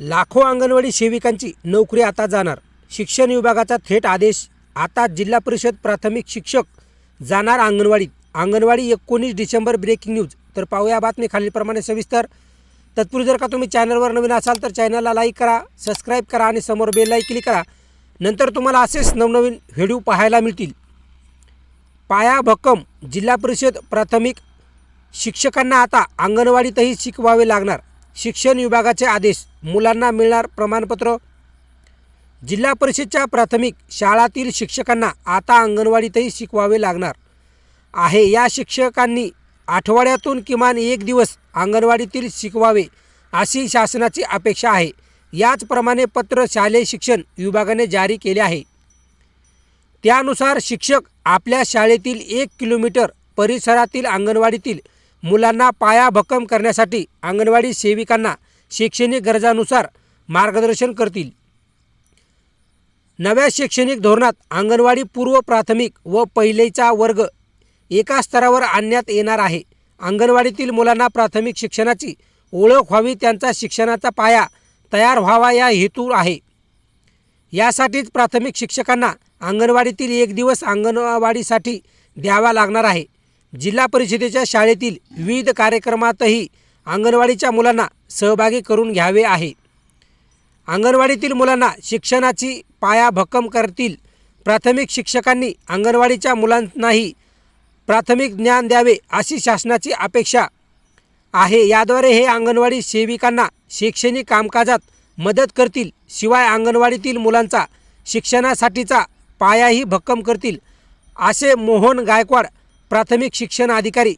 लाखो अंगणवाडी सेविकांची नोकरी आता जाणार. शिक्षण विभागाचा थेट आदेश. आता जिल्हा परिषद प्राथमिक शिक्षक जाणार अंगणवाडीत. अंगणवाडी एकोणीस डिसेंबर ब्रेकिंग न्यूज. तर पाहूया बातमी खालीलप्रमाणे सविस्तर. तत्पूर्वी जर का तुम्ही चॅनलवर नवीन असाल तर चॅनलला लाईक करा सबस्क्राईब करा आणि समोर बेललाही क्लिक करा. नंतर तुम्हाला असेच नवनवीन व्हिडिओ पाहायला मिळतील. पाया भक्कम. जिल्हा परिषद प्राथमिक शिक्षकांना आता अंगणवाडीतही शिकवावे लागणार. शिक्षण विभागाचे आदेश मुलांना मिळणार प्रमाणपत्र. जिल्हा परिषदच्या प्राथमिक शाळातील शिक्षकांना आता अंगणवाडीतही शिकवावे लागणार आहे. या शिक्षकांनी आठवड्यातून किमान एक दिवस अंगणवाडीतील शिकवावे अशी शासनाची अपेक्षा आहे. याचप्रमाणे पत्र शालेय शिक्षण विभागाने जारी केले आहे. त्यानुसार शिक्षक आपल्या शाळेतील एक किलोमीटर परिसरातील अंगणवाडीतील मुलांना पाया भक्कम करण्यासाठी अंगणवाडी सेविकांना शैक्षणिक गरजानुसार मार्गदर्शन करतील. नव्या शैक्षणिक धोरणात अंगणवाडी पूर्व प्राथमिक व पहिलेचा वर्ग एका स्तरावर आणण्यात येणार आहे. अंगणवाडीतील मुलांना प्राथमिक शिक्षणाची ओळख व्हावी त्यांचा शिक्षणाचा पाया तयार व्हावा या हेतू आहे. यासाठीच प्राथमिक शिक्षकांना अंगणवाडीतील एक दिवस अंगणवाडीसाठी द्यावा लागणार आहे. जिल्हा परिषदेच्या शाळेतील विविध कार्यक्रमातही अंगणवाडीच्या मुलांना सहभागी करून घ्यावे आहे. अंगणवाडीतील मुलांना शिक्षणाची पाया भक्कम करतील. प्राथमिक शिक्षकांनी अंगणवाडीच्या मुलांनाही प्राथमिक ज्ञान द्यावे अशी शासनाची अपेक्षा आहे. याद्वारे हे अंगणवाडी सेविकांना शैक्षणिक कामकाजात मदत करतील. शिवाय अंगणवाडीतील मुलांचा शिक्षणासाठीचा पायाही भक्कम करतील. असे मोहन गायकवाड प्राथमिक शिक्षण अधिकारी